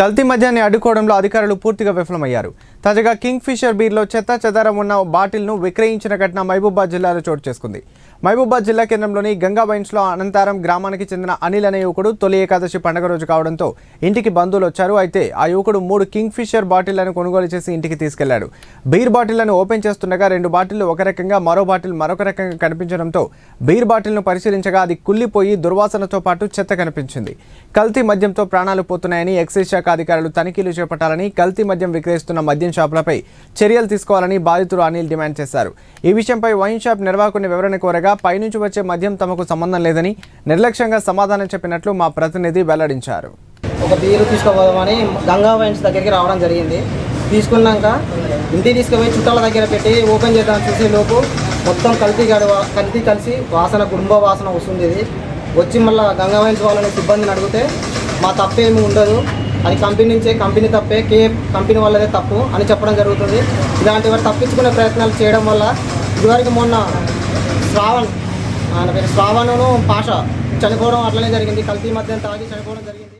కల్తీ మద్యాన్ని అడ్డుకోవడంలో అధికారులు పూర్తిగా విఫలమయ్యారు. తాజాగా కింగ్ ఫిషర్ బీర్లో చెత్త చెదారం ఉన్న బాటిల్ను విక్రయించిన ఘటన మహబూబాద్ జిల్లాలో చోటు చేసుకుంది. మహబూబాద్ జిల్లా కేంద్రంలోని గంగా వైన్స్లో అనంతరం గ్రామానికి చెందిన అనిల్ అనే యువకుడు తొలి ఏకాదశి పండుగ రోజు కావడంతో ఇంటికి బంధువులు వచ్చారు. అయితే ఆ యువకుడు మూడు కింగ్ ఫిషర్ బాటిళ్ళను కొనుగోలు చేసి ఇంటికి తీసుకెళ్ళాడు. బీర్ బాటిళ్ళను ఓపెన్ చేస్తుండగా రెండు బాటిళ్ళు ఒక రకంగా మరో బాటిల్ మరొక రకంగా కనిపించడంతో బీర్ బాటిల్ను పరిశీలించగా అది కుళ్ళిపోయి దుర్వాసనతో పాటు చెత్త కనిపించింది. కల్తీ మద్యంతో ప్రాణాలు పోతున్నాయని ఎక్సైజ్ శాఖ అధికారులు తనిఖీలు చేపట్టాలని కల్తీ మద్యం విక్రయిస్తున్న మద్యం షాపులపై చర్యలు తీసుకోవాలని బాధితుడు అనిల్ డిమాండ్ చేశారు. ఈ విషయంపై వైన్ షాప్ నిర్వాహకుని వివరణ కోరగా పైనుంచి వచ్చే మద్యం తమకు సంబంధం లేదని నిర్లక్ష్యంగా సమాధానం చెప్పినట్లు మా ప్రతినిధి వెల్లడించారు. ఒక బీరు తీసుకోపోదామని గంగా వైన్స్ దగ్గరికి రావడం జరిగింది. తీసుకున్నాక ఇంటికి తీసుకుపోయి చుట్టాల దగ్గర పెట్టి ఓపెన్ చేద్దాం చూసే లోపు మొత్తం కల్తీ గడి కల్తీ కలిసి వాసన కుటుంబ వాసన వస్తుంది ఇది. వచ్చి మళ్ళీ గంగా వైన్స్ వాళ్ళని సిబ్బందిని అడిగితే మా తప్పేమి ఉండదు. అది కంపెనీ నుంచే కంపెనీ తప్పే కే కంపెనీ వల్లదే తప్పు అని చెప్పడం జరుగుతుంది. ఇలాంటి వారు తప్పించుకునే ప్రయత్నాలు చేయడం వల్ల ఇదివరకు మొన్న శ్రావణ్ ఆయన పేరు శ్రావణును పాష చనిపోవడం అట్లనే జరిగింది. కల్తీ మధ్యం తాగి చనిపోవడం జరిగింది.